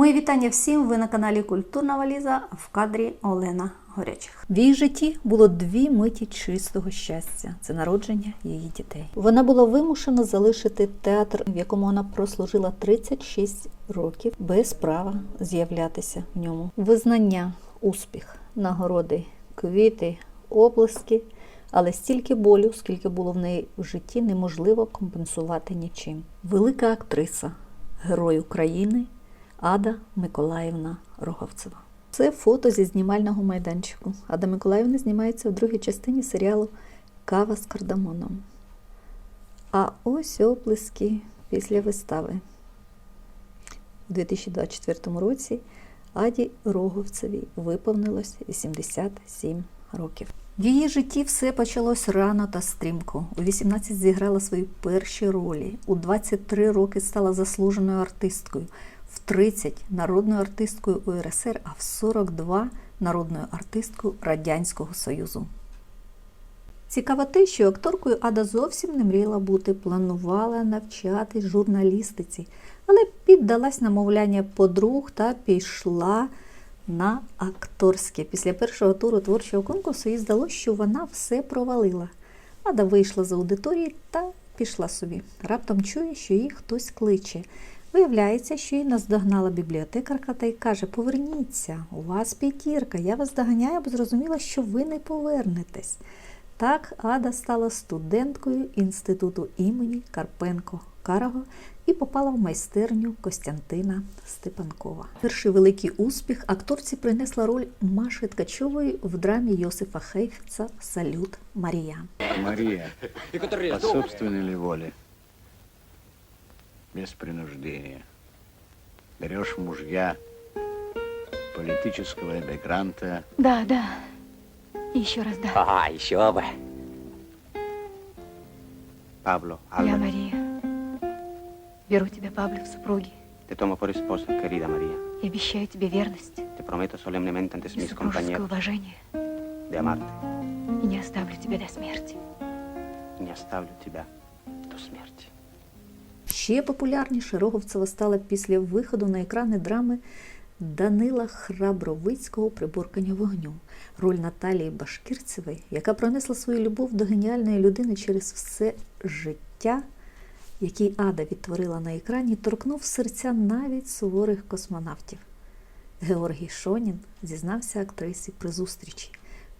Мої вітання всім. Ви на каналі Культурна Валіза в кадрі Олена Горячих. В її житті було дві миті чистого щастя це народження її дітей. Вона була вимушена залишити театр, в якому вона прослужила 36 років, без права з'являтися в ньому. Визнання, успіх, нагороди, квіти, оплески. Але стільки болю, скільки було в неї в житті, неможливо компенсувати нічим. Велика актриса, герой України Ада Миколаївна Роговцева. Це фото зі знімального майданчику. Ада Миколаївна знімається в другій частині серіалу Кава з кардамоном. А ось оплески після вистави. У 2024 році Аді Роговцевій виповнилось 87 років. В її житті все почалось рано та стрімко. У 18 зіграла свої перші ролі. У 23 роки стала заслуженою артисткою, 30 народною артисткою УРСР, а в 42 народною артисткою Радянського Союзу. Цікаво те, що акторкою Ада зовсім не мріяла бути, планувала навчатись журналістиці, але піддалась намовляння подруг та пішла на акторське. Після першого туру творчого конкурсу їй здалося, що вона все провалила. Ада вийшла з аудиторії та пішла собі. Раптом чує, що її хтось кличе. Виявляється, що її наздогнала бібліотекарка та й каже: Поверніться, у вас п'ятірка, я вас доганяю, бо зрозуміла, що ви не повернетесь. Так Ада стала студенткою інституту імені Карпенко Карого і попала в майстерню Костянтина Степанкова. Перший великий успіх акторці принесла роль Маші Ткачової в драмі Йосифа Хейфца Салют Марія. Мария, ¿Y qué te по ли воле, без принуждения, берешь мужья политического эмигранта, Да, да. Еще раз да. А, еще бы. Пабло Я Álvarez. Мария. Беру тебя, Пабло, в супруги Te tomo por esposa, querida María. и обещаю тебе верность Te prometo solemnemente ante и mis супружеское compañeros уважение. de amarte И не оставлю тебя до смерти. не оставлю тебя до смерти. Ще популярніше Роговцева стала після виходу на екрани драми Данила Храбровицького Приборкання вогню. Роль Наталії Башкірцевої, яка пронесла свою любов до геніальної людини через все життя, який Ада відтворила на екрані, торкнув серця навіть суворих космонавтів. Георгій Шонін зізнався актрисі при зустрічі.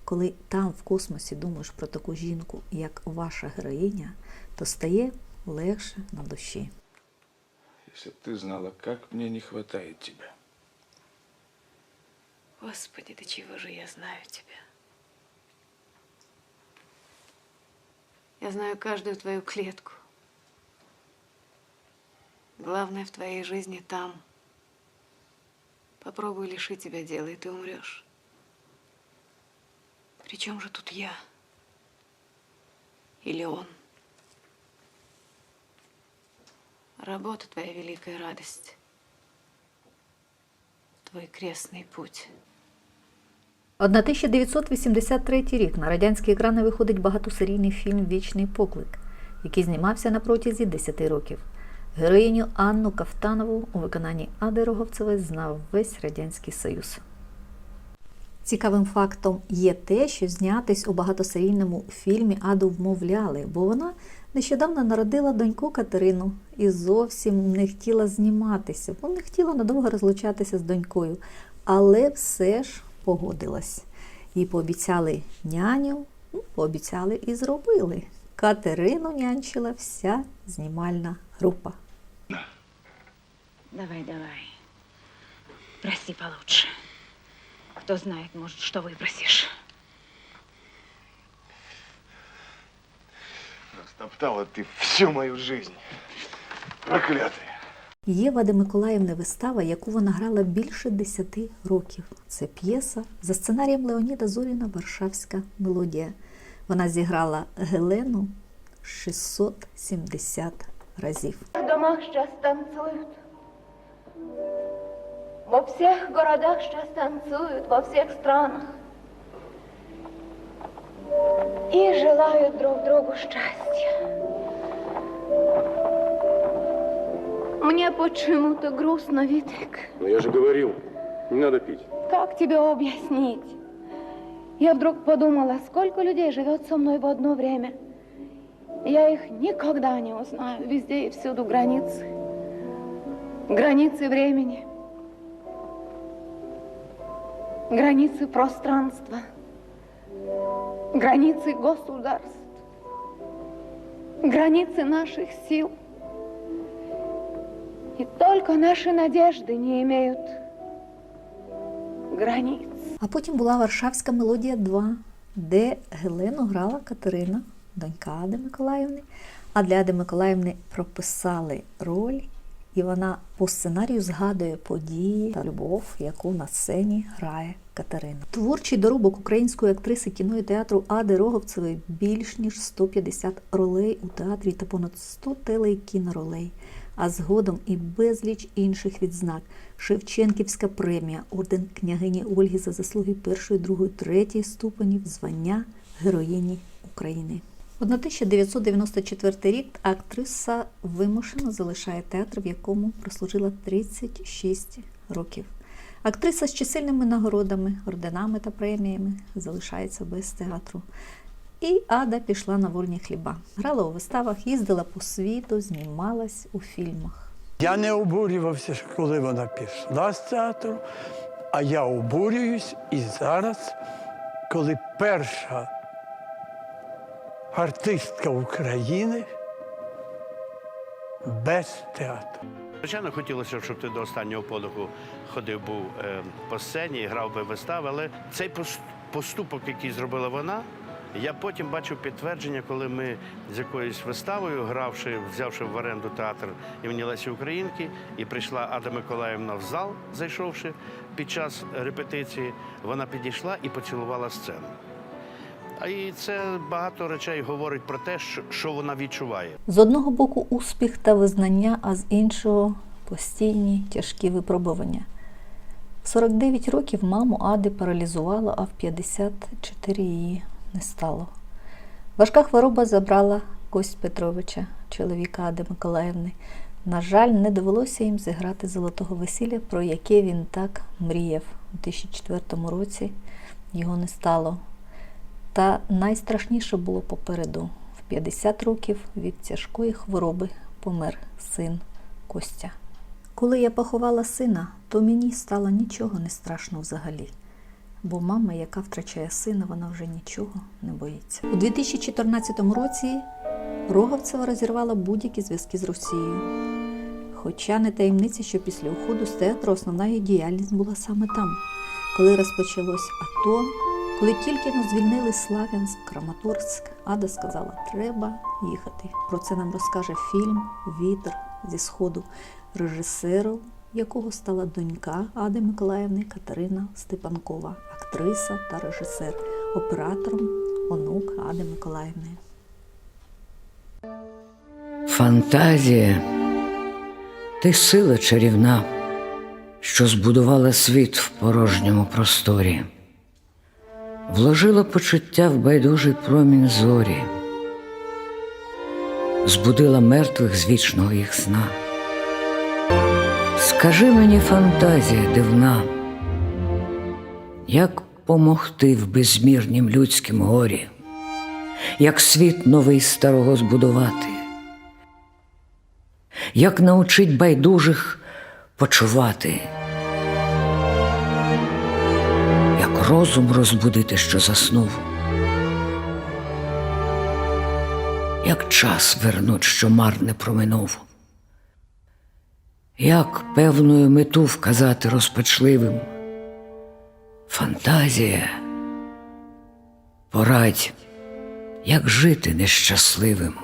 Коли там в космосі думаєш про таку жінку, як ваша героїня, то стає легше на душі. Если б ты знала, как мне не хватает тебя. Господи, до чего же я знаю тебя? Я знаю каждую твою клетку. Главное в твоей жизни там. Попробуй лишить тебя дела, и ты умрешь. Причем же тут я? Или он? Работа твоя великая радость. Твой крестный путь. 1983 рік на радянські екрани виходить багатосерійний фільм Вічний поклик, який знімався на протязі 10 років. Героїню Анну Кафтанову у виконанні Ади Роговцевої знав весь Радянський Союз. Цікавим фактом є те, що знятись у багатосерійному фільмі Аду вмовляли, бо вона нещодавно народила доньку Катерину і зовсім не хотіла зніматися, бо не хотіла надовго розлучатися з донькою, але все ж погодилась. Їй пообіцяли няню, ну, пообіцяли і зробили. Катерину нянчила вся знімальна група. Давай, давай. Проси получше. Кто знает, может, что выпросишь. Растоптала ты всю мою жизнь. Проклятая. Є Вади Миколаївни вистава, яку вона грала більше 10 років. Це п'єса за сценарієм Леоніда Зоріна Варшавська мелодія. Вона зіграла Гелену 670 разів. В домах сейчас танцуют. Во всех городах сейчас танцуют, во всех странах. И желают друг другу счастья. Мне почему-то грустно, Витрик. Но я же говорил, не надо пить. Как тебе объяснить? Я вдруг подумала, сколько людей живет со мной в одно время. Я их никогда не узнаю. Везде и всюду границы. Границы времени. Границы пространства. Границы государств. Границы наших сил. И только наши надежды не имеют границ. А потім була Варшавська мелодія 2, де Гелену грала Катерина, донька Ади Миколаївни. А для Ади Миколаївни прописали роль, і вона по сценарію згадує події та любов, яку на сцені грає Катерина. Творчий доробок української актриси кіно і театру Ади Роговцевої більш ніж 150 ролей у театрі та понад 100 телекіноролей а згодом і безліч інших відзнак. Шевченківська премія, орден княгині Ольги за заслуги першої, другої, третьої ступенів, звання Героїні України. 1994 рік актриса вимушено залишає театр, в якому прослужила 36 років. Актриса з чисельними нагородами, орденами та преміями залишається без театру. І Ада пішла на вольні хліба. Грала у виставах, їздила по світу, знімалась у фільмах. Я не обурювався, коли вона пішла з театру, а я обурююсь і зараз, коли перша артистка України без театру. Звичайно, хотілося, щоб ти до останнього подиху ходив був е, по сцені, грав би вистави, але цей поступок, який зробила вона, я потім бачив підтвердження, коли ми з якоюсь виставою, гравши, взявши в оренду театр імені Лесі Українки, і прийшла Ада Миколаївна в зал, зайшовши під час репетиції, вона підійшла і поцілувала сцену. І це багато речей говорить про те, що, вона відчуває. З одного боку успіх та визнання, а з іншого постійні тяжкі випробування. В 49 років маму Ади паралізувало, а в 54 її не стало. Важка хвороба забрала Кость Петровича, чоловіка Ади Миколаївни. На жаль, не довелося їм зіграти золотого весілля, про яке він так мріяв. У 2004 році його не стало. Та найстрашніше було попереду. В 50 років від тяжкої хвороби помер син Костя. Коли я поховала сина, то мені стало нічого не страшно взагалі. Бо мама, яка втрачає сина, вона вже нічого не боїться. У 2014 році Роговцева розірвала будь-які зв'язки з Росією. Хоча не таємниця, що після уходу з театру основна її діяльність була саме там, коли розпочалось АТО, коли тільки нас звільнили Славянськ, Краматорськ, Ада сказала, треба їхати. Про це нам розкаже фільм Вітер зі Сходу, режисером якого стала донька Ади Миколаївни Катерина Степанкова, актриса та режисер, оператором онук Ади Миколаївни. Фантазія ти сила чарівна, що збудувала світ в порожньому просторі, вложила почуття в байдужий промінь зорі, збудила мертвих з вічного їх сна. Скажи мені, фантазія дивна, як помогти в безмірнім людськім горі, як світ новий старого збудувати, як научить байдужих почувати, розум розбудити, що заснув, як час вернуть, що марне проминув. Як певною мету вказати розпачливим? Фантазія, порадь, як жити нещасливим.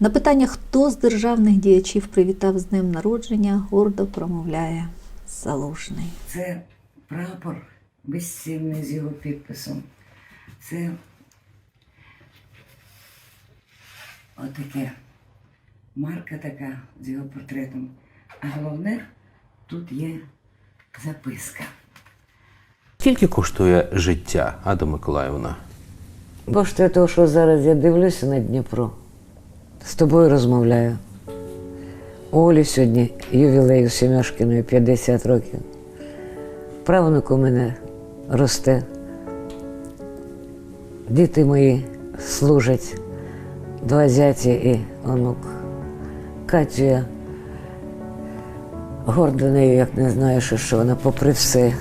На питання, хто з державних діячів привітав з днем народження, гордо промовляє Залужний. Це прапор безцінний з його підписом. Це отаке марка така з його портретом. А головне, тут є записка. Скільки коштує життя, Ада Миколаївна? Коштує того, що зараз я дивлюся на Дніпро, з тобою розмовляю. У Олі сьогодні ювілей у Семешкіної 50 років. Правнук у мене росте. Діти мої служать, два зяті і онук. Катю я горда нею, як не знаю, що, що вона попри все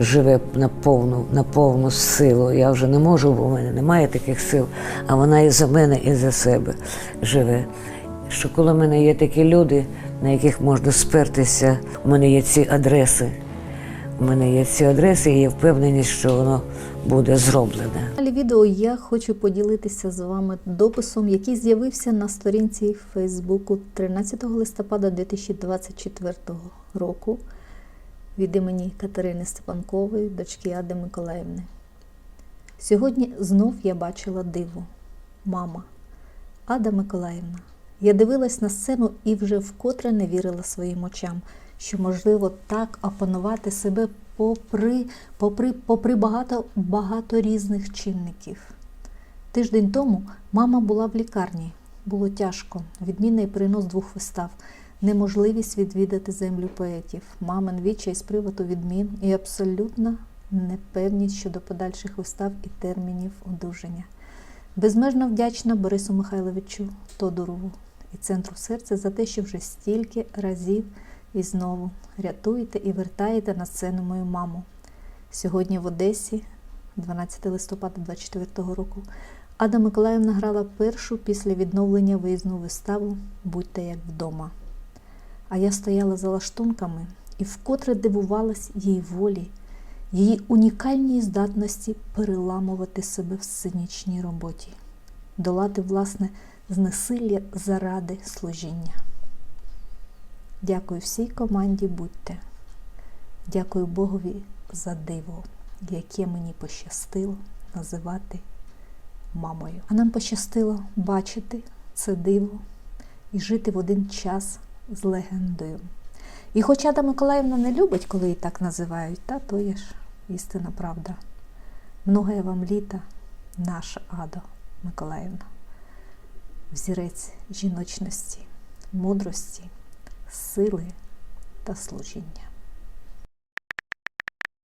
живе на повну, на повну силу. Я вже не можу, бо в мене немає таких сил, а вона і за мене, і за себе живе. Що коли мене є такі люди, на яких можна спертися, у мене є ці адреси. У мене є ці адреси, і є впевненість, що воно буде зроблене. Далі відео я хочу поділитися з вами дописом, який з'явився на сторінці Фейсбуку 13 листопада 2024 року від імені Катерини Степанкової, дочки Ади Миколаївни. Сьогодні знов я бачила диво. Мама, Ада Миколаївна. Я дивилась на сцену і вже вкотре не вірила своїм очам, що можливо так опанувати себе попри, попри, попри багато, багато різних чинників. Тиждень тому мама була в лікарні. Було тяжко. Відмінний перенос двох вистав, неможливість відвідати землю поетів, мамин відчай з приводу відмін і абсолютна непевність щодо подальших вистав і термінів одужання. Безмежно вдячна Борису Михайловичу Тодорову і центру серця за те, що вже стільки разів і знову рятуєте і вертаєте на сцену мою маму. Сьогодні в Одесі, 12 листопада 2024 року, Ада Миколаївна грала першу після відновлення виїзну виставу Будьте як вдома. А я стояла за лаштунками і вкотре дивувалась її волі, її унікальній здатності переламувати себе в сценічній роботі, долати власне знесилля заради служіння. Дякую всій команді будьте. Дякую Богові за диво, яке мені пощастило називати мамою. А нам пощастило бачити це диво і жити в один час з легендою. І хоча Ада Миколаївна не любить, коли її так називають, та то є ж істина правда. Многое вам літа, наша Ада Миколаївна. Взірець жіночності, мудрості, сили та служіння.